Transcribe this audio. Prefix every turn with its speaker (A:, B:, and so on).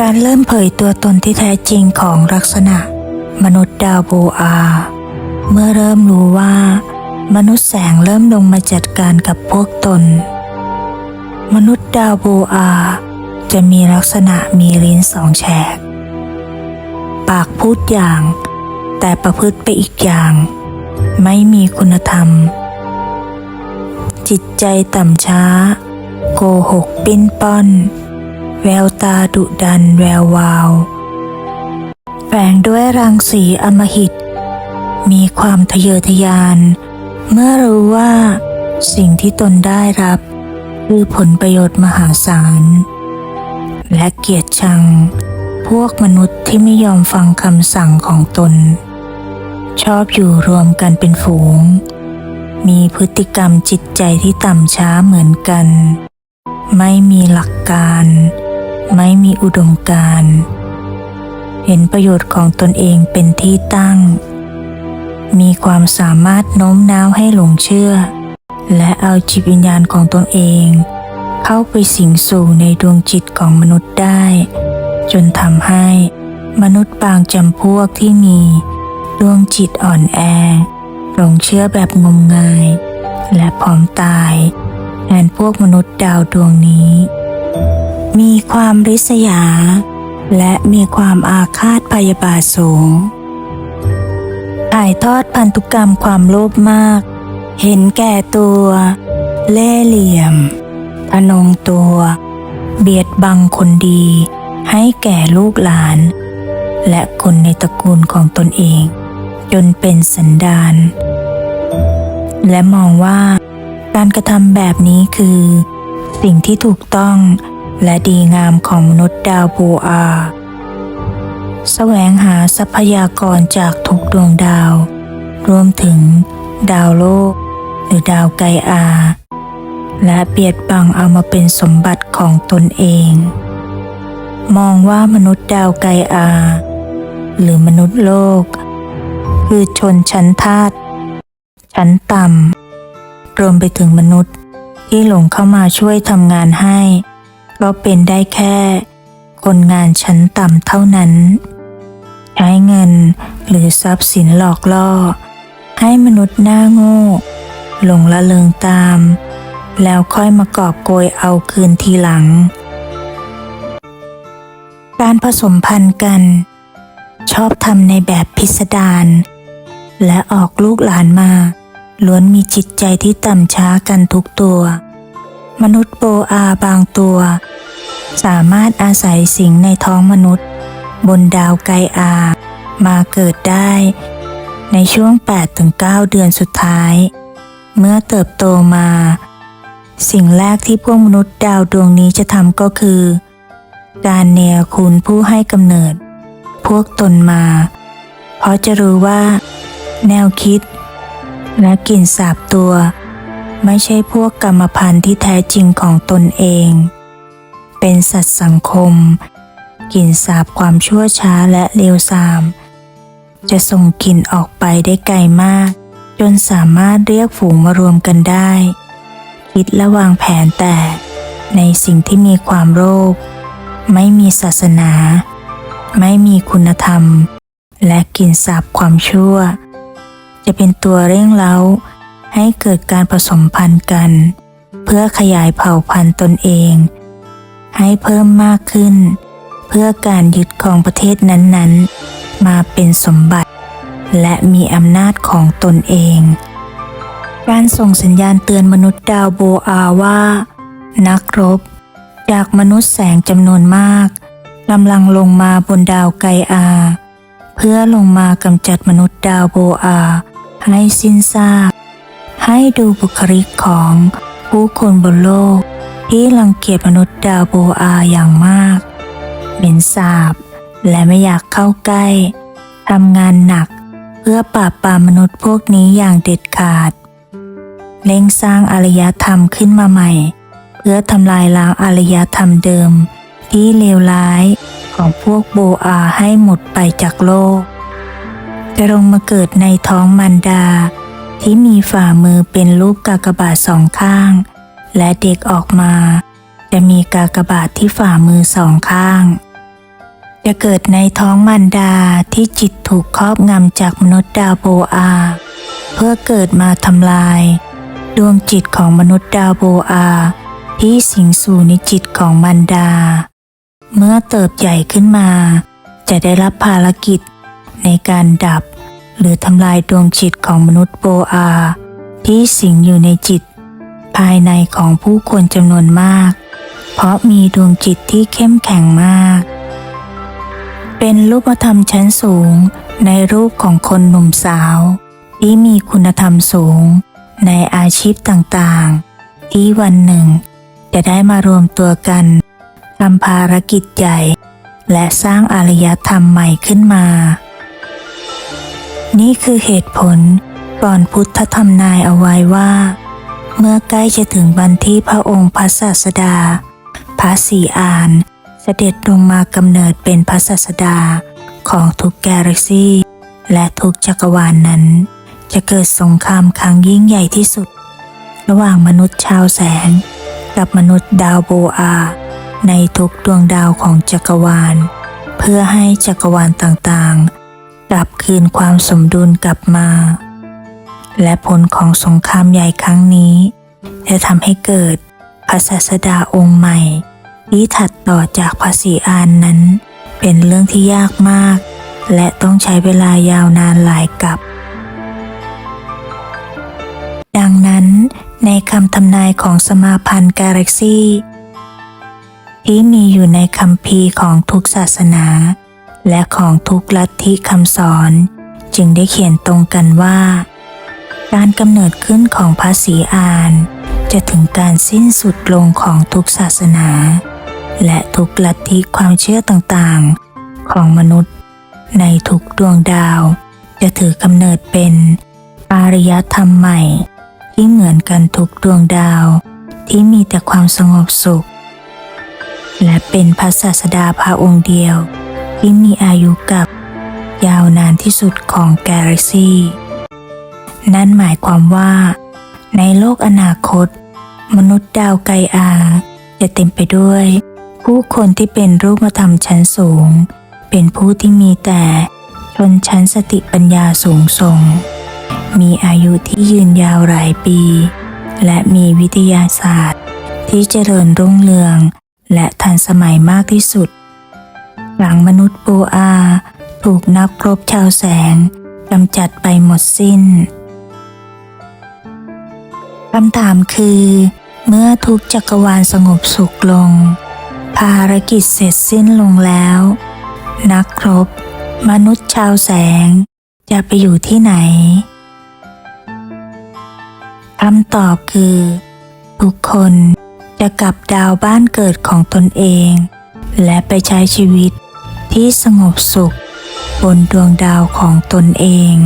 A: การเริ่มเผยตัวตนที่แท้จริงของลักษณะ มนุษย์ดาวโบอา เมื่อเริ่มรู้ว่า มนุษย์แสงเริ่มลงมาจัดการกับพวกตน มนุษย์ดาวโบอา จะมีลักษณะมีลิ้นสองแฉก ปากพูดอย่าง แต่ประพฤติไปอีกอย่าง ไม่มีคุณธรรม จิตใจต่ำช้า โกหกปิ้นป้อน แววตาดุดันแวววาว แฝงด้วยรังสีอมหิต มีความทะเยอทะยาน เมื่อรู้ว่าสิ่งที่ตนได้รับ คือผลประโยชน์มหาศาล และเกียรติชัง พวกมนุษย์ที่ไม่ยอมฟังคำสั่งของตน ชอบอยู่รวมกันเป็นฝูง มีพฤติกรรมจิตใจที่ต่ำช้าเหมือนกัน ไม่มีหลักการ ไม่มีอุดมการณ์เห็นประโยชน์ของตนเองเป็นที่ตั้ง มีความสามารถโน้มน้าวให้หลงเชื่อ และเอาจิตวิญญาณของตนเอง เข้าไปสิงสู่ในดวงจิตของมนุษย์ได้ จนทำให้มนุษย์บางจำพวกที่มี ดวงจิตอ่อนแอ หลงเชื่อแบบงมงาย และพร้อมตายแทนพวกมนุษย์ดาวดวงนี้ มีความริษยา และมีความอาฆาตพยาบาทสูง ถ่ายทอดพันธุกรรมความโลภมาก เห็นแก่ตัว เล่เหลี่ยมทนงตัว เบียดบังคนดี ให้แก่ลูกหลาน และคนในตระกูลของตนเอง จนเป็นสันดานและมองว่าการกระทำแบบนี้คือ สิ่งที่ถูกต้อง และดีงามของมนุษย์ดาวโบอาแสวงหาทรัพยากรจากทุกดวงดาว รวมถึง ดาวโลก หรือดาวไกอา และเบียดบังเอามาเป็นสมบัติของตนเอง มองว่ามนุษย์ดาวไกอา หรือมนุษย์โลก คือชนชั้นทาสชั้นต่ำรวมไปถึงมนุษย์ที่หลงเข้ามาช่วยทำงานให้ ก็เป็นได้แค่ คนงานชั้นต่ำเท่านั้น ใช้เงินหรือทรัพย์สินหลอกล่อ ให้มนุษย์หน้าโง่ หลงละเลงตาม แล้วค่อยมากอบโกยเอาคืนทีหลัง การผสมพันธุ์กัน ชอบทำในแบบพิสดารและออกลูกหลานมาล้วนมีจิตใจที่ต่ำช้ากันทุกตัว มนุษย์โบอาบางตัว สามารถอาศัยสิงในท้องมนุษย์ บนดาวไกอา มาเกิดได้ ในช่วง 8-9 เดือนสุดท้าย เมื่อเติบโตมา สิ่งแรกที่พวกมนุษย์ดาวดวงนี้จะทำก็คือ การเนรคุณผู้ให้กำเนิด พวกตนมา เพราะจะรู้ว่า แนวคิด และกลิ่นสาบตัว ไม่ใช่พวกกรรมพันธุ์ที่แท้จริงของตนเอง เป็นสัตว์สังคมกลิ่นสาบความชั่วช้าและเลวทราม จะส่งกลิ่นออกไปได้ไกลมาก จนสามารถเรียกฝูงมารวมกันได้ คิดและวางแผนแต่ในสิ่งที่มีความโลภไม่มีศาสนา ไม่มีคุณธรรม และกลิ่นสาบความชั่ว จะเป็นตัวเร่งเร้า ให้เกิดการผสมพันธุ์กัน เพื่อขยายเผ่าพันธุ์ตนเอง ให้เพิ่มมากขึ้น เพื่อการยึดของประเทศนั้นๆ มาเป็นสมบัติ และมีอำนาจของตนเอง การส่งสัญญาณเตือนมนุษย์ดาวโบอาว่า นักรบ จากมนุษย์แสงจำนวนมากกำลังลงมาบนดาวไกอา เพื่อลงมากำจัดมนุษย์ดาวโบอา ให้สิ้นซาก ให้ดูบุคลิกของผู้คนบนโลก ที่รังเกียจมนุษย์ดาวโบอาอย่างมาก เหม็นสาบ และไม่อยากเข้าใกล้ทำงานหนักเพื่อปราบปรามมนุษย์พวกนี้อย่างเด็ดขาด เร่งสร้างอารยธรรมขึ้นมาใหม่ เพื่อทำลายล้างอารยธรรมเดิม ที่เลวร้ายของพวกโบอาให้หมดไปจากโลกจะลงมาเกิดในท้องมันดา ที่มีฝ่ามือเป็นรูปกากบาทสองข้าง และเด็กออกมา จะมีกากบาทที่ฝ่ามือสองข้าง จะเกิดในท้องมารดาที่จิตถูกครอบงำจากมนุษย์ดาวโบอา เพื่อเกิดมาทำลาย ดวงจิตของมนุษย์ดาวโบอา ที่สิงสู่ในจิตของมารดา เมื่อเติบใหญ่ขึ้นมา จะได้รับภารกิจในการดับ หรือทำลายดวงจิตของมนุษย์โบอา ที่สิงอยู่ในจิต ภายในของผู้คนจำนวนมาก เพราะมีดวงจิตที่เข้มแข็งมาก เป็นรูปธรรมชั้นสูงในรูปของคนหนุ่มสาว ที่มีคุณธรรมสูง ในอาชีพต่างๆ ที่วันหนึ่ง จะได้มารวมตัวกันทำภารกิจใหญ่ และสร้างอารยธรรมใหม่ขึ้นมา นี่คือเหตุผลก่อนพุทธธรรมนายเอาไว้ว่า เมื่อใกล้จะถึงวันที่พระองค์พระศาสดา พระศรีอาน เสด็จลงมากำเนิดเป็นพระศาสดาของทุกแกล็กซี่ และทุกจักรวาลนนั้น จะเกิดสงครามครั้งยิ่งใหญ่ที่สุด ระหว่างมนุษย์ชาวแสง กับมนุษย์ดาวโบอา ในทุกดวงดาวของจักรวาล เพื่อให้จักรวาลต่างๆ กลับคืนความสมดุลกลับมา และผลของสงครามใหญ่ครั้งนี้จะทำให้เกิดพระศาสดาองค์ใหม่ที่ถัดต่อจากพระศรีอานนั้น เป็นเรื่องที่ยากมาก และต้องใช้เวลายาวนานหลายกับ ดังนั้นในคำทำนายของสมาพันธ์กาแล็กซี่ที่มีอยู่ในคัมภีร์ของทุกศาสนา และของทุกลัทธิคำสอน จึงได้เขียนตรงกันว่า การกำเนิดขึ้นของพระศรีอาน จะถึงการสิ้นสุดลงของทุกศาสนา และทุกลัทธิความเชื่อต่างๆ ของมนุษย์ ในทุกดวงดาว จะถือกำเนิดเป็นอารยธรรมใหม่ ที่เหมือนกันทุกดวงดาว ที่มีแต่ความสงบสุข และเป็นพระศาสดาพระองค์เดียว ที่มีอายุกับ ยาวนานที่สุดของกาแล็กซีนั่นหมายความว่า ในโลกอนาคต มนุษย์ดาวไกอา จะเต็มไปด้วย ผู้คนที่เป็นรูปธรรมชั้นสูง เป็นผู้ที่มีแต่ชนชั้นสติปัญญาสูงส่ง มีอายุที่ยืนยาวหลายปี และมีวิทยาศาสตร์ ที่เจริญรุ่งเรือง และทันสมัยมากที่สุด หลังมนุษย์โบอา ถูกนับครบชาวแสงกำจัดไปหมดสิ้นคำถามคือ เมื่อทุกจักรวาลสงบสุขลง ภารกิจเสร็จสิ้นลงแล้ว นักรบ มนุษย์ชาวแสง จะไปอยู่ที่ไหนคำตอบคือ ทุกคนจะกลับดาวบ้านเกิดของตนเอง และไปใช้ชีวิต ที่สงบสุข บนดวงดาวของตนเอง